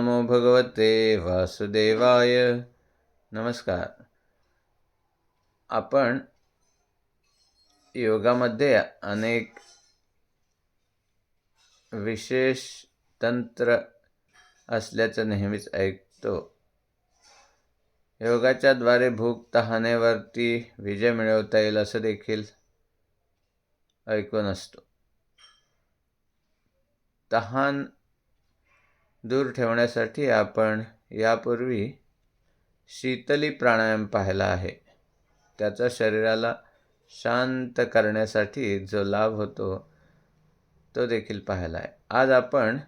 नमो भगवते वासुदेवाय. नमस्कार. आपण योगामध्ये अनेक विशेष तंत्र असल्याचं नेहमीच ऐकतो. योगाच्या द्वारे भूक तहानेवरती विजय मिळवता येईल असं देखील ऐकून असतो. तहान दूर ठेवण्यासाठी आपण यापूर्वी शीतली प्राणायाम पाहिला आहे. त्याचा शरीराला शांत करण्यासाठी जो लाभ होतो तो देखील पाहिला आहे. आज आपण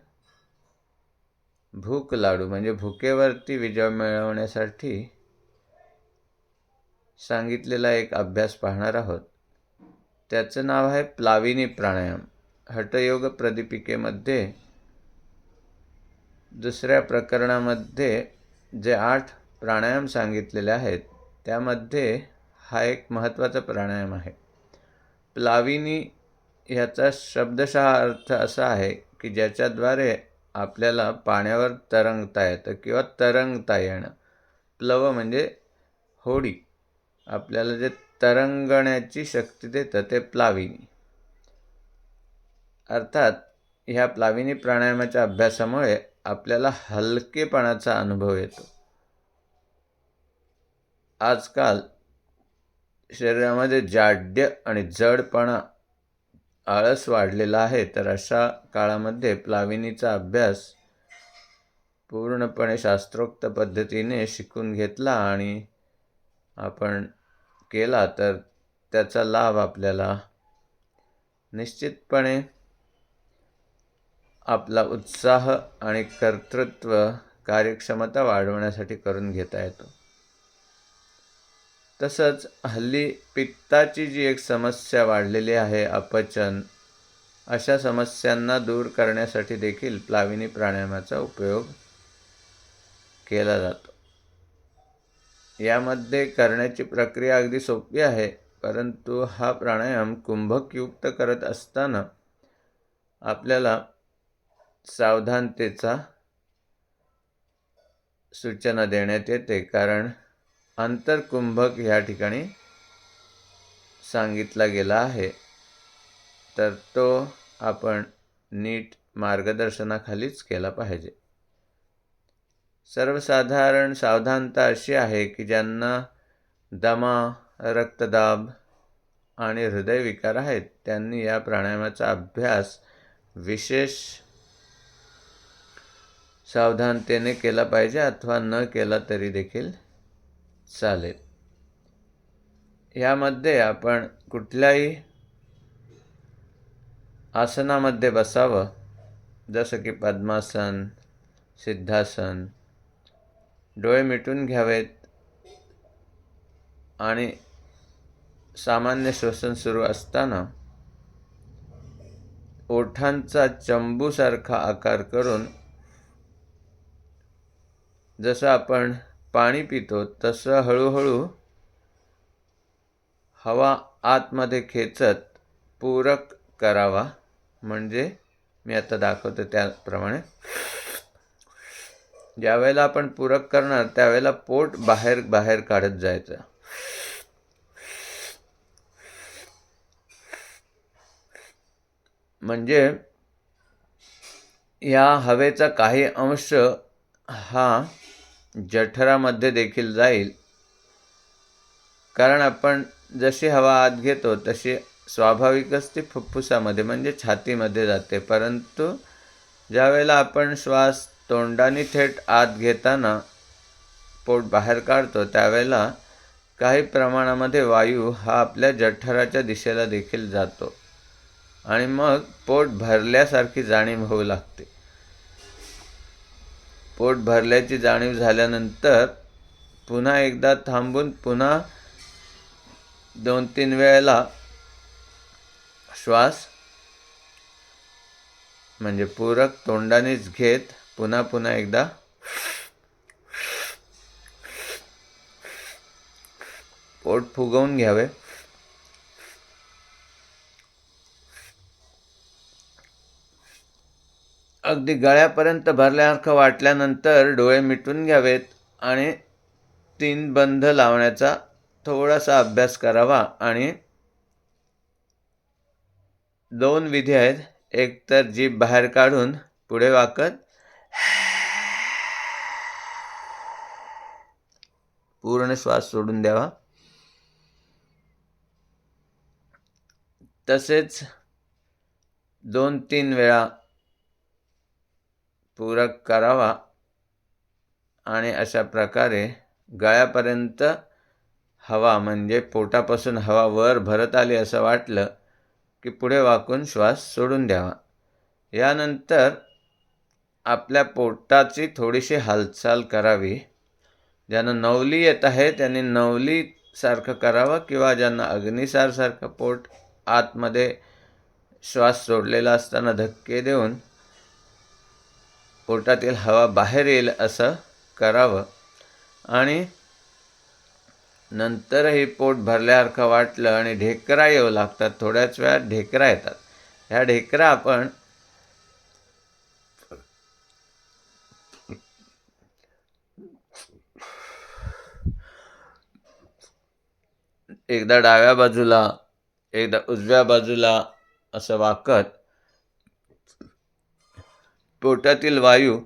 भूक लाडू म्हणजे भुकेवरती विजय मिळवण्यासाठी सांगितलेला एक अभ्यास पाहणार आहोत. त्याचं नाव आहे प्लाविनी प्राणायाम. हठयोग प्रदीपिकेमध्ये दुसऱ्या प्रकरणामध्ये जे आठ प्राणायाम सांगितलेले आहेत त्यामध्ये हा एक महत्त्वाचा प्राणायाम आहे. प्लाविनी ह्याचा शब्दशः अर्थ असा आहे की ज्याच्याद्वारे आपल्याला पाण्यावर तरंगता येतं किंवा तरंगता येणं. प्लव म्हणजे होडी. आपल्याला जे तरंगण्याची शक्ती देतं ते प्लाविनी. अर्थात ह्या प्लाविनी प्राणायामाच्या अभ्यासामुळे आपल्याला हलकेपणाचा अनुभव येतो. आजकाल शरीरामध्ये जाड्य आणि जडपणा आळस वाढलेला आहे तर अशा काळामध्ये प्लाविनीचा अभ्यास पूर्णपणे शास्त्रोक्त पद्धतीने शिकून घेतला आणि आपण केला तर त्याचा लाभ आपल्याला निश्चितपणे आपला उत्साह आणि कर्तृत्व कार्यक्षमता वाढवण्यासाठी करून घेता येतो. तसंच हल्ली पित्ताची जी एक समस्या वाढलेली आहे अपचन अशा समस्यांना दूर करण्यासाठी देखील प्लाविनी प्राणायामाचा उपयोग केला जातो. यामध्ये करण्याची प्रक्रिया अगदी सोपी आहे परंतु हा प्राणायाम कुंभकयुक्त करत असताना आपल्याला सावधानतेचा सूचना देण्यात येते. कारण अंतरकुंभक ह्या ठिकाणी सांगितला गेला आहे. तर तो आपण नीट मार्गदर्शनाखालीच केला पाहिजे. सर्वसाधारण सावधानता अशी आहे की ज्यांना दमा रक्तदाब आणि हृदयविकार आहेत त्यांनी या प्राणायामाचा अभ्यास विशेष सावधानतेने केला पाहिजे अथवा न केला तरी देखील चालेल. यामध्ये आपण कुठल्याही आसनामध्ये बसावं. जसं की पद्मासन सिद्धासन डोळे मिटून घ्यावेत आणि सामान्य श्वसन सुरू असताना ओठांचा चंबूसारखा आकार करून जसं आपण पाणी पितो तसं हळूहळू हवा आतमध्ये खेचत पूरक करावा. म्हणजे मी आता दाखवतो त्याप्रमाणे. ज्यावेळेला आपण पूरक करणार त्यावेळेला पोट बाहेर बाहेर काढत जायचं. म्हणजे या हवेचा काही अंश हा जठरामध्ये देखील जाईल. कारण आपण जशी हवा आत घेतो तशी स्वाभाविकच ती फुफ्फुसामध्ये म्हणजे छातीमध्ये जाते. परंतु ज्यावेळेला आपण श्वास तोंडाने थेट आत घेताना पोट बाहेर काढतो त्यावेळेला काही प्रमाणामध्ये वायू हा आपल्या जठराच्या दिशेला देखील जातो. आणि मग पोट भरल्यासारखी जाणीव होऊ लागते. पोट भरल्याची जाणीव झाल्यानंतर पुन्हा एकदा थांबून पुन्हा दोन तीन वेळेला श्वास म्हणजे पूरक तोंडानेच घेत पुन्हा पुन्हा एकदा पोट फुगवून घ्यावे. अगदी गळ्यापर्यंत भरल्यासारखं वाटल्यानंतर डोळे मिटून घ्यावेत आणि तीन बंध लावण्याचा थोडासा अभ्यास करावा. आणि दोन विधी आहेत. एक तर जीभ बाहेर काढून पुढे वाकत पूर्ण श्वास सोडून द्यावा. तसेच दोन तीन वेळा पूरक करावा आणि अशा प्रकारे गळ्यापर्यंत हवा म्हणजे पोटापासून हवा वर भरत आली असं वाटलं की पुढे वाकून श्वास सोडून द्यावा. यानंतर आपल्या पोटाची थोडीशी हालचाल करावी. ज्यांना नवली येत आहे त्यांनी नवलीसारखं करावं किंवा ज्यांना अग्निसारसारखं पोट आतमध्ये श्वास सोडलेला असताना धक्के देऊन पोटातील हवा बाहेर येईल असं करावं. आणि नंतरही पोट भरल्यासारखं वाटलं आणि ढेकरा येऊ लागतात. थोड्याच वेळात ढेकरा येतात. ह्या ढेकरा आपण एकदा डाव्या बाजूला एकदा उजव्या बाजूला असं वाकत पोटातील वायू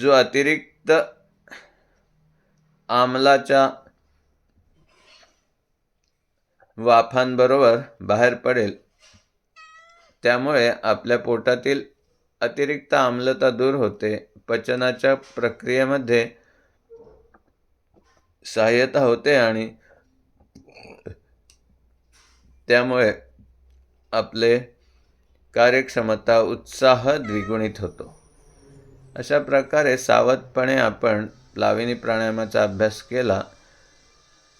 जो अतिरिक्त आम्लाच्या वाफांबरोबर बाहेर पडेल त्यामुळे आपल्या पोटातील अतिरिक्त आम्लता दूर होते. पचनाच्या प्रक्रियेमध्ये सहाय्यता होते आणि त्यामुळे आपले कार्यक्षमता उत्साह द्विगुणित होतो. अशा प्रकारे सावधपणे आपण प्लाविनी प्राणायामाचा अभ्यास केला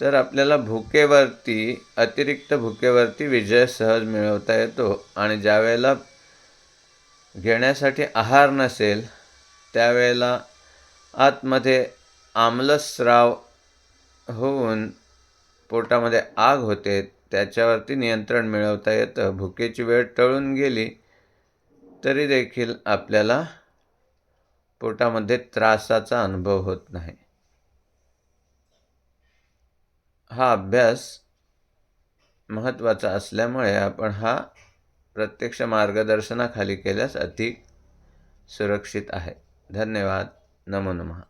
तर आपल्याला भुकेवरती अतिरिक्त भुकेवरती विजय सहज मिळवता येतो. आणि ज्यावेळेला घेण्यासाठी आहार नसेल त्यावेळेला आतमध्ये आम्लस्राव होऊन पोटामध्ये आग होते त्याच्यावरती नियंत्रण मिळवता येतं. भुकेची वेळ टळून गेली तरी देखील आपल्याला पोटामध्ये त्रासाचा अनुभव होत नाही. हा अभ्यास महत्त्वाचा असल्यामुळे आपण हा प्रत्यक्ष मार्गदर्शनाखाली केल्यास अधिक सुरक्षित आहे. धन्यवाद. नमो नमः.